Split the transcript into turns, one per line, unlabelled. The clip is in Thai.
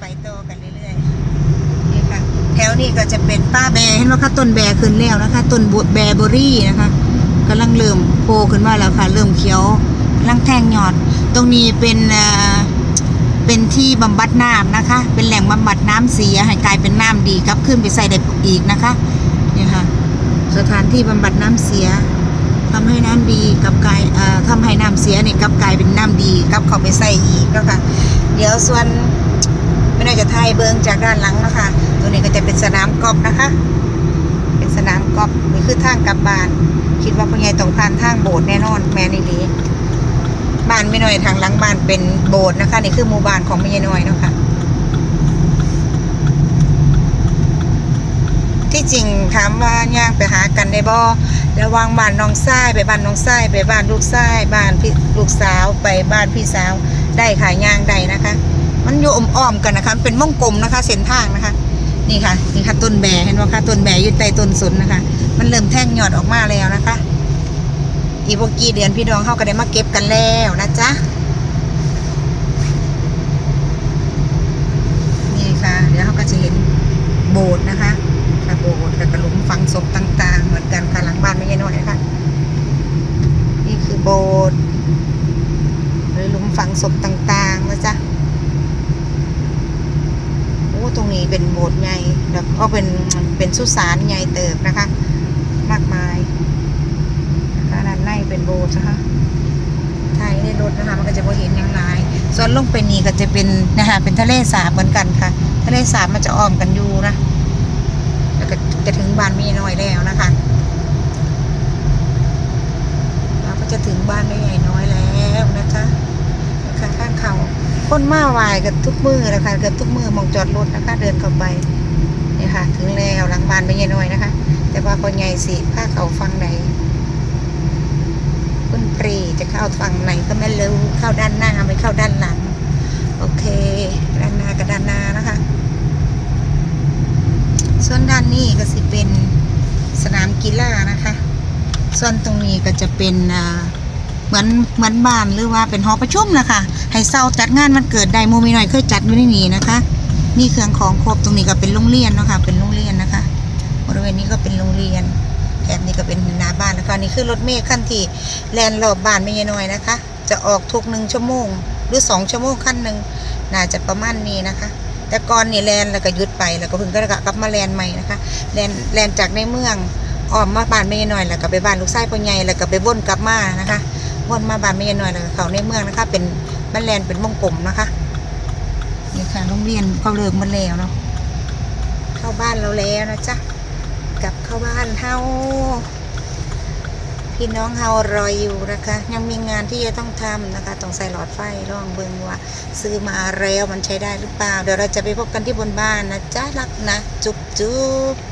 ไปโตกันเรื่อยๆนี่ค่ะแถวนี้ก็จะเป็นป้าแบเห็นว่าค่ะต้นแบขึ้นแล้วนะคะต้นบุแบเบอรี่นะคะกำลังเริ่มโผล่ขึ้นมาแล้วค่ะ เริ่มเขียวกำลังแทงหยอด ตรงนี้เป็นเป็นที่บำบัดน้ำนะคะ เป็นแหล่งบำบัดน้ำเสียให้กลายเป็นน้ำดีกลับขึ้นไปใส่ได้อีกนะคะเนี่ยค่ะสถานที่บำบัดน้ำเสียทำให้น้ำดีกลับกลายเอ่อทำให้น้ำเสียเนี่ยกลับกลายเป็นน้ำดีกลับเข้าไปใส่อีกแล้วค่ะเดี๋ยวส่วน ไม่น่าจะไทยเบิงจากด้านหลังนะคะตัวนี้ก็จะเป็นสนามกอล์ฟนะคะ เป็นสนามกอล์ฟนี่คือทางกลับบ้าน คิดว่าพ่อใหญ่ต้องผ่านทางโบสถ์แน่นอนแม่นี่ลีบ้านไม่น้อยทางหลังบ้านเป็นโบสถ์นะคะนี่คือหมู่บ้านของแม่ยายน้อยเนาะค่ะที่จริงถามว่าย่างไปหากันได้บ่ระหวางบ้านน้องชายไปบ้านน้องชายไปบ้านลูกชายบ้านพี่ลูกสาวไปบ้านพี่สาวได้ค่ะย่างได้นะคะ มันอยู่อ้อมๆกันนะคะ เป็นม่องกลมนะคะ เส้นทางนะคะ นี่ค่ะ นี่ค่ะต้นแบเห็นไหมคะต้นแบอยู่ใต้ต้นสนนะคะ มันเริ่มแท่งหยอดออกมาแล้วนะคะ อีพวกกี่เดือนพี่น้องเข้าก็ได้มาเก็บกันแล้วนะจ๊ะนี่ค่ะ เดี๋ยวเขาก็จะเห็นโบสถ์นะคะค่ะโบสถ์กับกระหลุมฝังศพต่าง ๆ เหมือนกันค่ะหลังบ้านไม่ใช่น้อยนะคะนี่คือโบสถ์หรือหลุมฝังศพต่างๆนะจ๊ะ โอ้ ตรงนี้เป็นโบสถ์ใหญ่แล้วก็เป็นเป็นสุสานใหญ่เติบนะคะ มากมายนะคะด้านในเป็นโบสถ์นะคะถ่ายในรถนะคะมันก็จะพอเห็นอย่างไรส่วนลงไปนี่ก็จะเป็นนะคะเป็นทะเลสาบเหมือนกันค่ะ ทะเลสาบมันจะอ้อมกันอยู่นะแล้วก็จะถึงบ้านมีน้อยแล้วนะคะเราก็จะถึงบ้านไม่ใหญ่น้อยแล้วนะคะนะคะข้างเขา คนมาวายกับทุกมือนะคะเกือบทุกมือมองจอดรถนะคะ เดินเข้าไปนี่ค่ะ ถึงแล้วหลังบ้านไม่ใหญ่น้อยนะคะ แต่ว่าคนใหญ่สิผ้าเขาฟังไหนคุณปรีจะเข้าฝั่งไหนก็ไม่รู้เข้าด้านหน้าไม่เข้าด้านหลัง โอเค ด้านหน้ากับด้านหน้านะคะ ส่วนด้านนี้ก็สิเป็นสนามกีฬานะคะ ส่วนตรงนี้ก็จะเป็นอ่า เหมือนเหมือนบ้านหรือว่าเป็นหอประชุมนะคะให้เศร้าจัดงานมันเกิดได้โมมีหน่อยเคยจัดอยู่ในนี้นะคะมีเครื่องของครบตรงนี้ก็เป็นโรงเรียนเนาะคะเป็นโรงเรียนนะคะบริเวณนี้ก็เป็นโรงเรียนแถบนี้ก็เป็นหน้าบ้านนะคะนี่คือรถเมล์ขั้นที่แลนรอบบ้านไม่ยน้อยนะคะ จะออกทุกหนึ่งชั่วโมง หรือสองชั่วโมงขั้นหนึ่งน่าจะประมาณนี้นะคะ แต่ก่อนนี่แลนแล้วก็ยุดไปแล้วก็เพิ่งก็กลับมาแลนใหม่นะคะแลนแลนจากในเมืองอ้อมมาบ้านไม่ยน้อยแล้วก็ไปบ้านลูกไส้พ่อใหญ่แล้วก็ไปวนกลับมานะคะ วนมาบานไม่ยน้อยแล้วก็เขาในเมืองนะคะ เป็นบ้านแลนเป็นวงกลมนะคะนี่ค่ะโรงเรียนก็เลิกหมาแล้วเนาะเข้าบ้านเราแล้วนะจ๊ะกลับเข้าบ้านเฮาพี่น้องเฮารออยู่นะคะ ยังมีงานที่จะต้องทำนะคะต้องใส่หลอดไฟลองเบิงว่า ซื้อมาแล้วมันใช้ได้หรือเปล่า เดี๋ยวเราจะไปพบกันที่บนบ้านนะจ๊ะรักนะ จุ๊บจุ๊บ